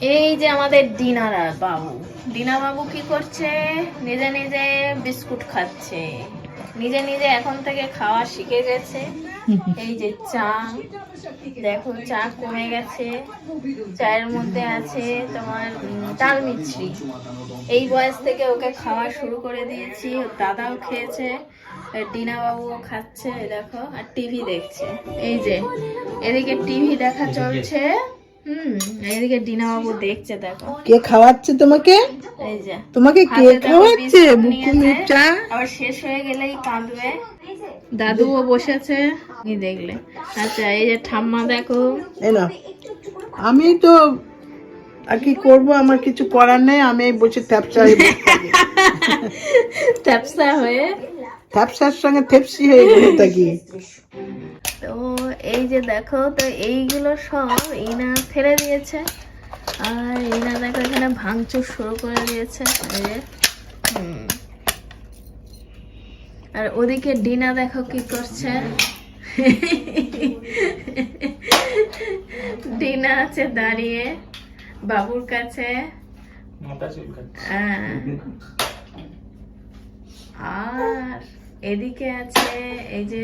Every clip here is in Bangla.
এই যে আমাদের ডিনার আর বাবু। ডিনা বাবু কি করছে? নিজে নিজে বিস্কুট খাচ্ছে। নিজে নিজে এখন থেকে খাওয়া শিখে গেছে। এই যে চা দেখো চা কমে গেছে। চায়ের মধ্যে আছে তোমার তাল মিছরি। এই বয়স থেকে ওকে খাওয়া শুরু করে দিয়েছি। ওর দাদাও খেয়েছে ডিনা বাবুও খাচ্ছে দেখো। আর টিভি দেখছে। এই যে এদিকে টিভি দেখা চলছে। হুম এদিকে ডিনা বাবু দেখছে দেখো। কে খাওয়াচ্ছে তোমাকে? এই যে তোমাকে কে খাওয়াচ্ছে? বুকু নিয়েছে। আবার শেষ হয়ে গেলেই কাঁদবে। দাদুও বসেছে। কি দেখলে। আচ্ছা এই যে ঠাম্মা দেখো। এই না আমি তো আর কি করব? আমার কিছু করার নেই। আমি এই বসে থ্যাপসা হয়ে বসে হয়ে থ্যাপসার সঙ্গে থেপসি হয়ে বসে থাকি। এই যে দেখো, তো এইগুলো সব ইনা ফেলে দিয়েছে। আর ইনা দেখো এখানে ভাঙচুর শুরু করে দিয়েছে। আর ওদিকে ডিনা দেখো কি করছে। ডিনা আছে দাঁড়িয়ে, বাবুর কাছে। হ্যাঁ। আর এদিকে আছে এই যে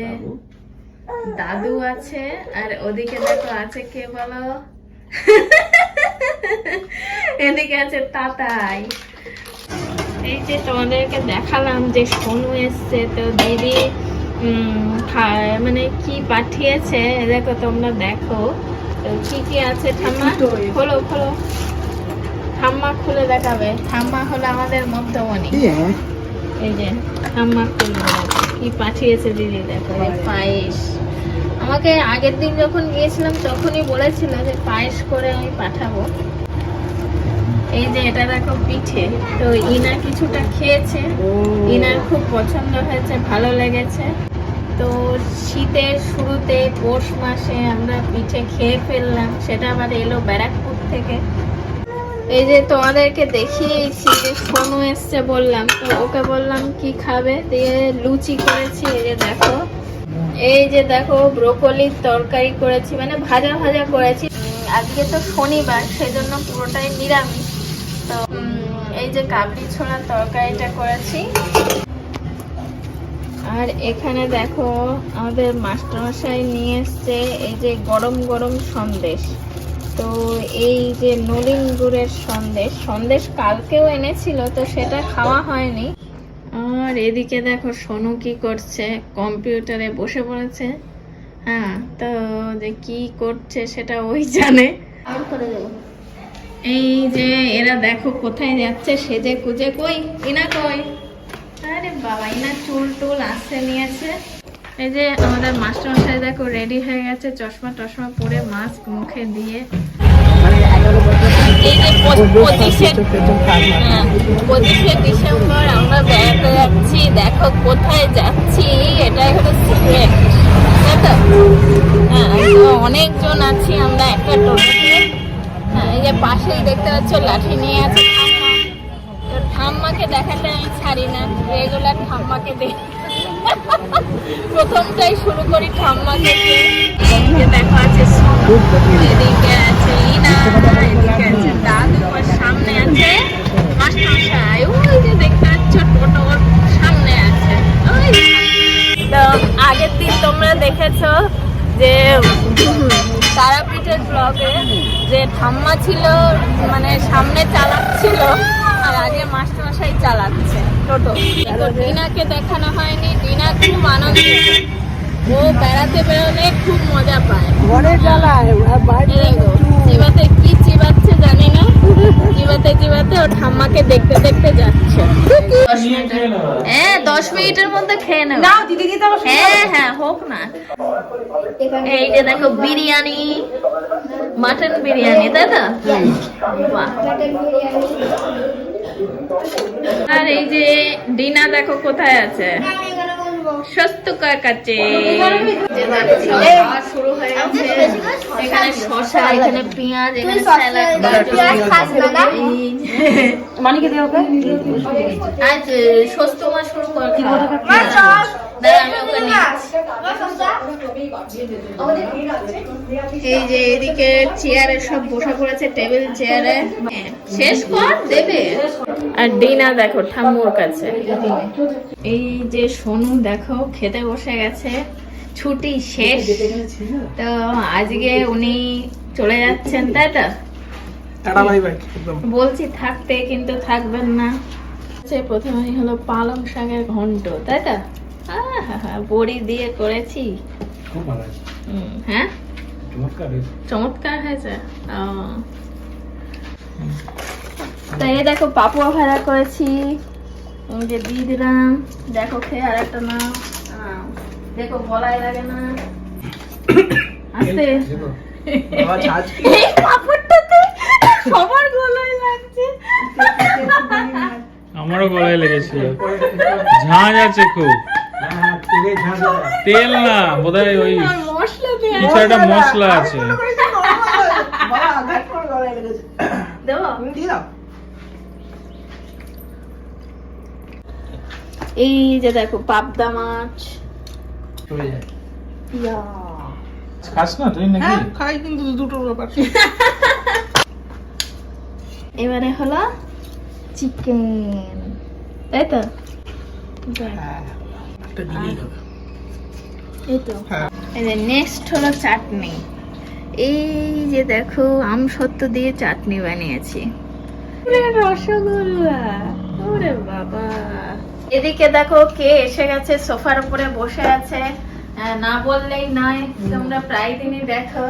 দাদু আছে আর ওদিকে দেখো আছে কে বলো? এদিকে আছে তাতাই। এই যে তোমাদেরকে দেখালাম যে সোনু এসছে তো দিদি মানে কি পাঠিয়েছে দেখো তোমরা দেখো। তো কি কি আছে ঠাম্মা? খোলো খোলো। ঠাম্মা খুলে দেখাবে। ঠাম্মা হলো আমাদের মধ্যমণি। হ্যাঁ? এই যে ঠাম্মা খুলে দেখাবে। কি পাঠিয়েছে দিদি দেখো পায়েস। আমাকে আগের দিন যখন গিয়েছিলাম তখনই বলেছিল যে পায়েস করে আমি পাঠাবো। এই যে এটা দেখো পিঠে। তো ইনা কিছুটা খেয়েছে। ইনার খুব পছন্দ হয়েছে ভালো লেগেছে। তো শীতের শুরুতে পৌষ মাসে আমরা পিঠে খেয়ে ফেললাম। সেটা আবার এলো ব্যারাকপুর থেকে। এই যে তোমাদেরকে দেখিয়েছি, যে সোনু এসছে বললাম, তো ওকে বললাম, কি খাবে? দিয়ে লুচি করেছি, এই যে দেখো। এই যে দেখো, ব্রোকলির তরকারি করেছি মানে ভাজা ভাজা করেছি। আজকে তো শনিবার, সেজন্য পুরোটাই নিরামিষ। তো এই যে কাবলি ছোলার তরকারিটা করেছি। আর এখানে দেখো, আমাদের মাস্টারমশাই নিয়ে এসছে, এই যে গরম গরম সন্দেশ। তো এই যে নলিন গুড়ের সন্দেশ সন্দেশ কালকেও এনেছিল তো সেটা খাওয়া হয়নি। আর এদিকে দেখো সোনু কি করছে কম্পিউটারে বসে পড়েছে। হ্যাঁ তো যে কি করছে সেটা ওই জানে। এই যে এরা দেখো কোথায় যাচ্ছে সেজে কুজে কই? ইনা কই আরে বাবা ইনা চুল টুল আসতে নিয়েছে। এই যে আমাদের মাস্টারমশাই দেখো রেডি হয়ে গেছে চশমা টশমা পরে মাস্ক মুখে দিয়ে। এই যে পঁচিশে হ্যাঁ, পঁচিশে ডিসেম্বর আমরা বেড়াতে যাচ্ছি। দেখো কোথায় যাচ্ছি এটাই হলো সিক্রেট তো হ্যাঁ অনেকজন আছি আমরা একটা টোটোতে হ্যাঁ এই যে পাশেই দেখতে পাচ্ছ লাঠি নিয়ে আছে ঠাম্মা। তো ঠাম্মাকে দেখাতে আমি ছাড়ি না রেগুলার ঠাম্মাকে দেখ। প্রথমটাই শুরু করি দিয়ে এদিকে দেখো আছে এদিকে আছে ইনা এদিকে আছে দাদু আর সামনে আছে মাস্টারমশাই। ওই যে দেখতে পাচ্ছ টোটো ওর সামনে আছে। তো আগের দিন তোমরা দেখেছ যে তারাপীঠের ব্লগে যে ঠাম্মা ছিল মানে সামনে চালাচ্ছিল চালাচ্ছে ডিনাকে দেখানো হয়নি। ডিনা খুব আনন্দ ও বেড়াতে বেরোলে খুব মজা পায়। ঘরে জ্বালায় চিবাতে কি চিবাচ্ছে জানি না। চিবাতে চিবাতে ও ঠাম্মাকে দেখতে দেখতে যাচ্ছে। হ্যাঁ দশ মিনিটের মধ্যে খেয়ে নেবে। নাও দিদি দিদি হ্যাঁ হ্যাঁ হোক না। এই যে দেখো বিরিয়ানি মাটন বিরিয়ানি তাই তো? বাহ। আর এই যে ডিনা দেখো কোথায় আছে? সস্তুকার কাছে। শুরু হয়ে গেছে। এখানে শসা এখানে পেঁয়াজ এখানে স্যালাড মানিকে শুরু কর। এই যে এদিকে চেয়ারে সব বসে পড়েছে টেবিল চেয়ারে শেষ কর দেবে। আর ডিনা দেখো ঠাম্মুর কাছে। এই যে সোনু দেখো খেতে বসে গেছে। ছুটি শেষ। তো আজকে উনি চলে যাচ্ছেন তাই তো? বলছি থাকতে কিন্তু থাকবেন না। হচ্ছে প্রথমেই হলো পালং শাকের ঘন্ট তাই তো? বড়ি দিয়ে করেছি। খুব ভালো আছে হ্যাঁ? চমৎকার হয়েছে। চমৎকার হয়েছে। তো এই দেখো পাপুয়া ভাড়া করেছি। যে দিয়ে দিলাম। দেখো খেয়ে আর একটা না দেখো বলাই লাগে না। আস্তে। দেখো, এই পাপড়টাতে সবার গলায় লাগছে। আমারও গলায় লেগেছিল। ঝাঁঝ আছে খুব। তেলে না বোধহয় ওই আর মশলা দেয়া কিছু একটা মশলা আছে। এই যে দেখো পাবদা মাছ। ইয়া। খাস না তুই নাকি? হ্যাঁ খাই কিন্তু দুটোর ব্যাপার। এবারে হলো চিকেন তাই তো? হ্যাঁ। একটা দিলেই হবে। এই তো। হ্যাঁ। নেক্সট হলো চাটনি। এই যে দেখো আম সত্য দিয়ে চাটনি বানিয়েছি। রসগোল্লা ওরে বাবা। এদিকে দেখো কে এসে গেছে সোফার উপরে বসে আছে। না বললেই নয় তোমরা প্রায় দিনই দেখো।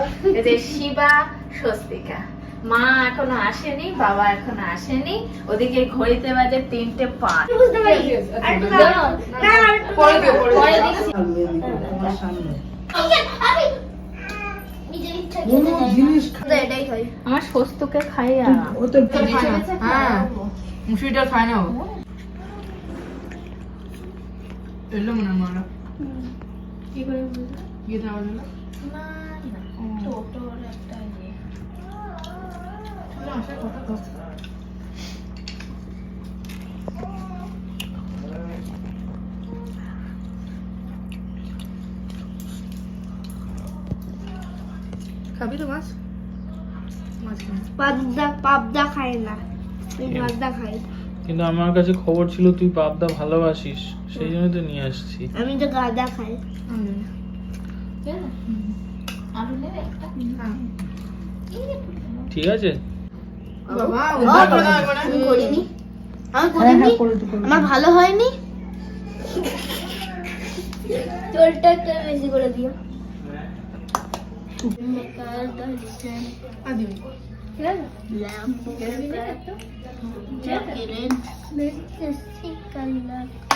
যে শিবা স্বস্তিকা। মা এখনও আসেনি বাবা এখনও আসেনি। ওদিকে ঘড়িতে বাজে তিনটে পাঁচ। পরে। তোমার সামনে। কোনো জিনিস খা- আমার ও তো হ্যাঁ। মুসুরিটা খায় না এলো মনে মারা কি করে বুঝলে? গিয়ে না, না, একটা ইয়ে। তো খাবি তো মাছ? পাবদা পাবদা খায় না। পাবদা খাই। কিন্তু আমার কাছে খবর ছিল তুই পাবদা ভালোবাসিস সেই জন্য তো নিয়ে আসছি। আমি তো গাঁদা খাই। একটা? ঠিক আছে। আমার ভালো হয়নি। চোলটা একটু বেশি করে দিও। ঠিক আছে?